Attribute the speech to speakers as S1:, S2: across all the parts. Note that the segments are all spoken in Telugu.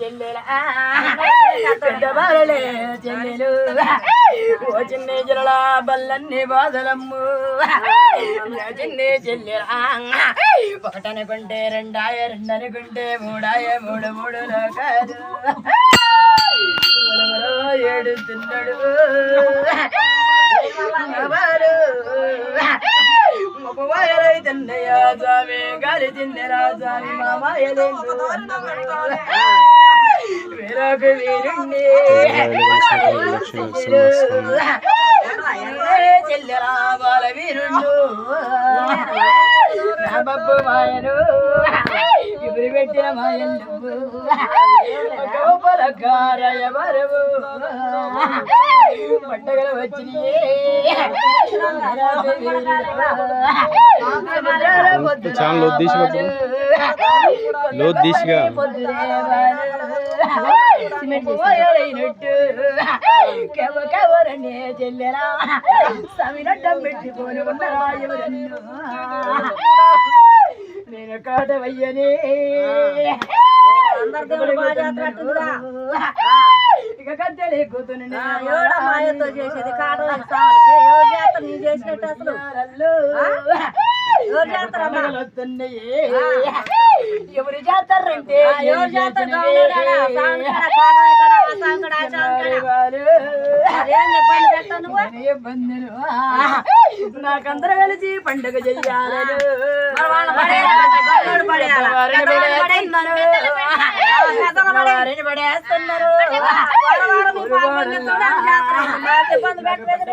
S1: చెల్లెలా పెద్దవాళ్ళే చెల్లెలు ఓ చిన్న జరలా బల్లన్ని బాధలమ్ము నా చిన్న చెల్లెలా ఒకటనుకుంటే రెండాయ రెండనుకుంటే మూడాయ మూడు మూడు లోకాలు మనమలో ఏడుతున్నాడు ఎవరు మగవాయరైతన్నయ్య స్వామి గాలి తిన్నెరా స్వామి వేరొక వీరుణ్ణి చెల్లెరా బాల వీరుండు రాబబ్బు మాయను ఇప్పుడు పెట్టిన మాయలు గోపలకారయ మరవు పండగలు వచ్చినాయే
S2: చాలా లోతు తీసిగా
S1: కెవరెవరనే చెల్లెలా సమినడ్డం పెట్టుకొని ఉన్నరా ఎవరన్ను? నేను కాటవయ్యనే. ఇక కద్దెలే కూతుని
S3: మాయతో చేసేది కాదు నీ చేసినట్టు అసలు? ఎవరు
S1: ఎవరు చేస్తారంటే
S3: ఎవరు చేస్తారు గౌరవుడా? సావులు కాడ, కాటం ఎక్కడ, ఆ సావు కాడ, ఆ సావు కాడ. మరేం ఇబ్బంది పెట్టావు నువ్వు?
S1: నాకందరూ కలిసి పండుగ
S3: పడేయి.
S1: వారిని పడేస్తున్నారు.
S3: ఇబ్బంది పెట్టలేదు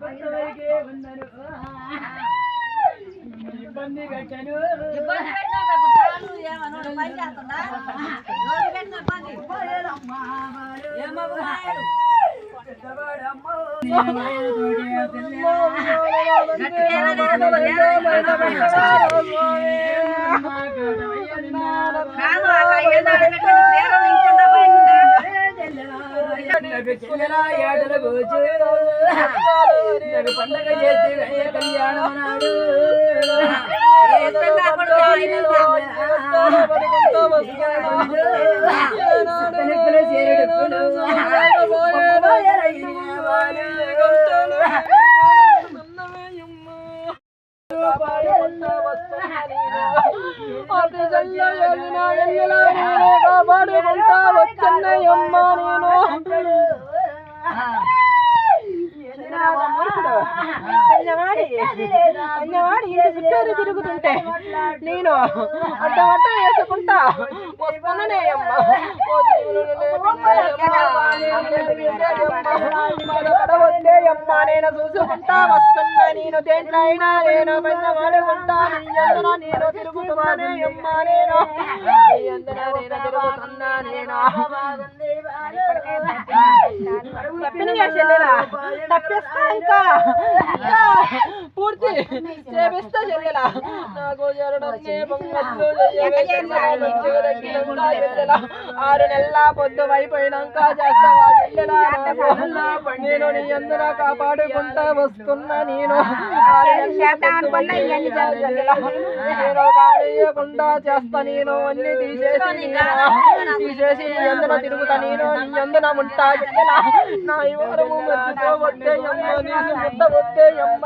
S3: ಬಂದವರಿಗೆ ಬಂದರು ಬಂದಿ ಗಟ್ಟನು ಮಾಡ
S1: పండగ చేసి కళ్యాణం నాడు
S3: ఏ ఇష్టంగా కొడుకు 啊。
S4: అన్నవాడి అన్నవాడి ఇంటి చుట్టూరు తిరుగుతుంటే నేను అడ్డ అడ్డ వేసుకుంటా. వస్తున్నానే అమ్మా. నేను చూసుకుంటా వస్తున్నా నేను. దేంట్లో అయినా నేను పెద్దవాడు ఉంటా. నేను తిరుగుతున్నానే అమ్మా నేను. నేను తిరుగుతున్నా నేను. తప్పిన చెల్లెలా? తప్పిస్తా ఇంకా. పూర్తి చేపిస్తా చెల్లెలా నాకు జరడన్నే ఆరు నెలల పొద్దు అయిపోయినాక చేస్తావా నేను నీ కాపాడుకుంటా వస్తున్నా నేను. కాడేయకుండా చేస్తా నేను అన్ని తీసేసి తీసేసి నీ అందున తిరుగుతా నేను నీ అందున ఉంటా నా ఇవరము మెచ్చుకో వద్దే అమ్మ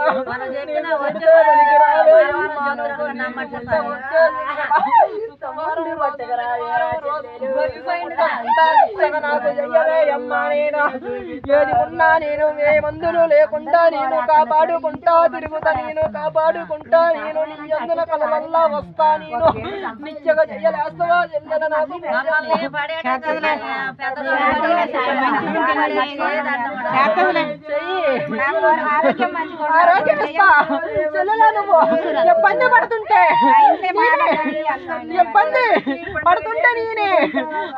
S4: ముద్ద. ముద్ద ఏది ఉన్నా నేను ఏ మందులు లేకుండా నేను కాపాడుకుంటా తిరుగుతా నేను కాపాడుకుంటా నేను నీ అందున కలవల్లా వస్తా నేను. నిచ్చగా చెయ్యలేస్తావా? చెల్లెల నాకు ఆరోగ్యం ఇస్తా చెల్లెలా నువ్వు. ఇబ్బంది పడుతుంటే.
S1: ఇబ్బంది పడుతుంటే నేనే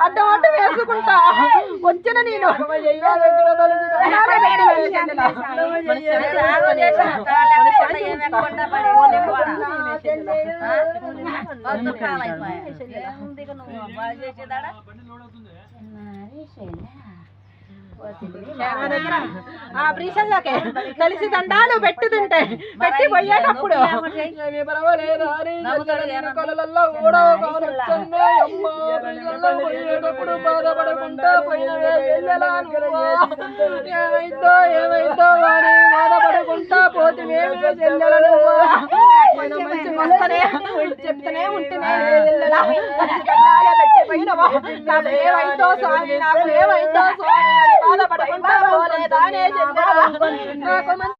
S1: అడ్డం అడ్డం వేసుకుంటా. వచ్చిన నేను. ఆ ప్రీషన్లకే కలిసి దండాలు పెట్టుతుంటే పెట్టి పోయేటప్పుడు బాధపడకుండా? ఏమైందో ఏమైందో మంచి వస్తనే చెప్తూనే ఉంటేనే ఎల్లెలా కలిసి దండాలే పెట్టి పోయినవా నాకు ఏమైందో స్వామి నాకు ఏమైందో స్వామి బాధపడకుండా పోలేదానే మంచి